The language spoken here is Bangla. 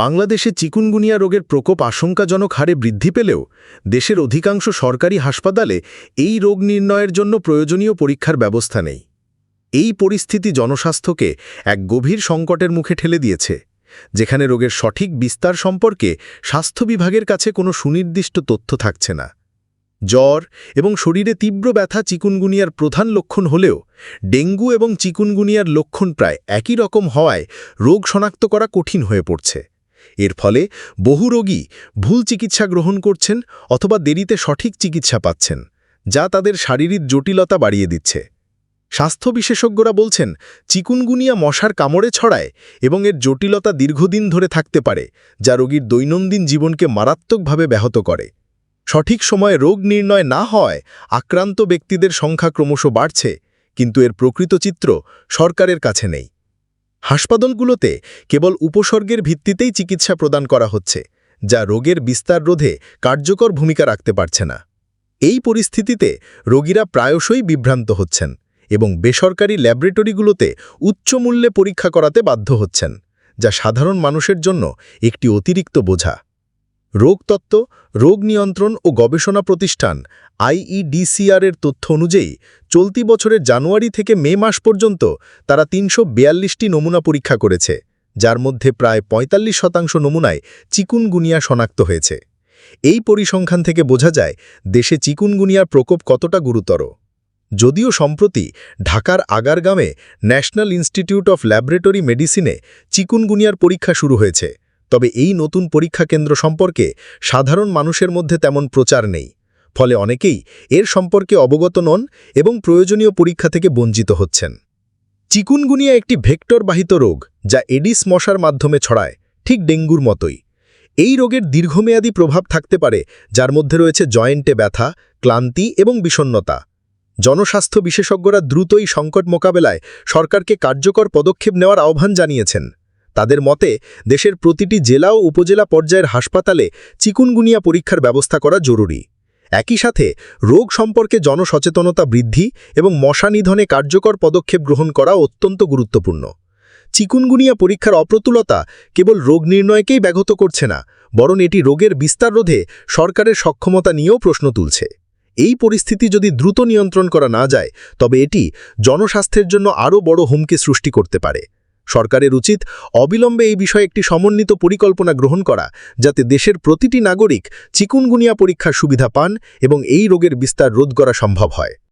বাংলাদেশে চিকুনগুনিয়া রোগের প্রকোপ আশঙ্কাজনক হারে বৃদ্ধি পেলেও দেশের অধিকাংশ সরকারি হাসপাতালে এই রোগ নির্ণয়ের জন্য প্রয়োজনীয় পরীক্ষার ব্যবস্থা নেই। এই পরিস্থিতি জনস্বাস্থ্যকে এক গভীর সংকটের মুখে ঠেলে দিয়েছে, যেখানে রোগের সঠিক বিস্তার সম্পর্কে স্বাস্থ্য বিভাগের কাছে কোনো সুনির্দিষ্ট তথ্য থাকছে না। জ্বর এবং শরীরে তীব্র ব্যথা চিকুনগুনিয়ার প্রধান লক্ষণ হলেও ডেঙ্গু এবং চিকুনগুনিয়ার লক্ষণ প্রায় একই রকম হওয়ায় রোগ শনাক্ত করা কঠিন হয়ে পড়ছে। এর ফলে বহু রোগী ভুল চিকিৎসা গ্রহণ করছেন অথবা দেরিতে সঠিক চিকিৎসা পাচ্ছেন, যা তাদের শারীরিক জটিলতা বাড়িয়ে দিচ্ছে। স্বাস্থ্য বিশেষজ্ঞরা বলছেন, চিকুনগুনিয়া মশার কামড়ে ছড়ায় এবং এর জটিলতা দীর্ঘদিন ধরে থাকতে পারে, যা রোগীর দৈনন্দিন জীবনকে মারাত্মকভাবে ব্যাহত করে। সঠিক সময়ে রোগ নির্ণয় না হয় আক্রান্ত ব্যক্তিদের সংখ্যা ক্রমশ বাড়ছে, কিন্তু এর প্রকৃত চিত্র সরকারের কাছে নেই। হাসপাতালগুলোতে কেবল উপসর্গের ভিত্তিতেই চিকিৎসা প্রদান করা হচ্ছে, যা রোগের বিস্তার রোধে কার্যকর ভূমিকা রাখতে পারছে না। এই পরিস্থিতিতে রোগীরা প্রায়শই বিভ্রান্ত হচ্ছেন এবং বেসরকারি ল্যাবরেটরিগুলোতে উচ্চ মূল্যে পরীক্ষা করাতে বাধ্য হচ্ছেন, যা সাধারণ মানুষের জন্য একটি অতিরিক্ত বোঝা। রোগতত্ত্ব রোগ নিয়ন্ত্রণ ও গবেষণা প্রতিষ্ঠান আইইডিসিআর এর তথ্য অনুযায়ী চলতি বছরের জানুয়ারি থেকে মে মাস পর্যন্ত তারা তিনশো বিয়াল্লিশটি নমুনা পরীক্ষা করেছে, যার মধ্যে প্রায় ৪৫ শতাংশ নমুনায় চিকুনগুনিয়া শনাক্ত হয়েছে। এই পরিসংখ্যান থেকে বোঝা যায় দেশে চিকুনগুনিয়ার প্রকোপ কতটা গুরুতর। যদিও সম্প্রতি ঢাকার আগারগামে ন্যাশনাল ইনস্টিটিউট অফ ল্যাবরেটরি মেডিসিনে চিকুনগুনিয়ার পরীক্ষা শুরু হয়েছে তবে এই নতুন পরীক্ষা কেন্দ্র সম্পর্কে সাধারণ মানুষের মধ্যে তেমন প্রচার নেই। ফলে অনেকেই এর সম্পর্কে অবগত নন এবং প্রয়োজনীয় পরীক্ষা থেকে বঞ্চিত হচ্ছেন। চিকুনগুনিয়া একটি ভেক্টরবাহিত রোগ যা এডিস মশার মাধ্যমে ছড়ায়, ঠিক ডেঙ্গুর মতোই। এই রোগের দীর্ঘমেয়াদী প্রভাব থাকতে পারে, যার মধ্যে রয়েছে জয়েন্টে ব্যথা, ক্লান্তি এবং বিষণ্নতা জনস্বাস্থ্য বিশেষজ্ঞরা দ্রুতই সংকট মোকাবেলায় সরকারকে কার্যকর পদক্ষেপ নেওয়ার আহ্বান জানিয়েছেন। তাদের মতে, দেশের প্রতিটি জেলা ও উপজেলা পর্যায়ের হাসপাতালে চিকুনগুনিয়া পরীক্ষার ব্যবস্থা করা জরুরি। একই সাথে, রোগ সম্পর্কে জনসচেতনতা বৃদ্ধি এবং মশা নিধনে কার্যকর পদক্ষেপ গ্রহণ করা অত্যন্ত গুরুত্বপূর্ণ। চিকুনগুনিয়া পরীক্ষার অপ্রতুলতা কেবল রোগ নির্ণয়কেই ব্যাঘত করছে না, বরং এটি রোগের বিস্তার রোধে সরকারের সক্ষমতা নিয়েও প্রশ্ন তুলছে। এই পরিস্থিতি যদি দ্রুত নিয়ন্ত্রণ করা না যায়, তবে এটি জনস্বাস্থ্যের জন্য আরও বড় হুমকি সৃষ্টি করতে পারে। সরকারের উচিত অবিলম্বে এই বিষয়ে একটি সমন্বিত পরিকল্পনা গ্রহণ করা, যাতে দেশের প্রতিটি নাগরিক চিকুনগুনিয়া পরীক্ষার সুবিধা পান এবং এই রোগের বিস্তার রোধ করা সম্ভব হয়।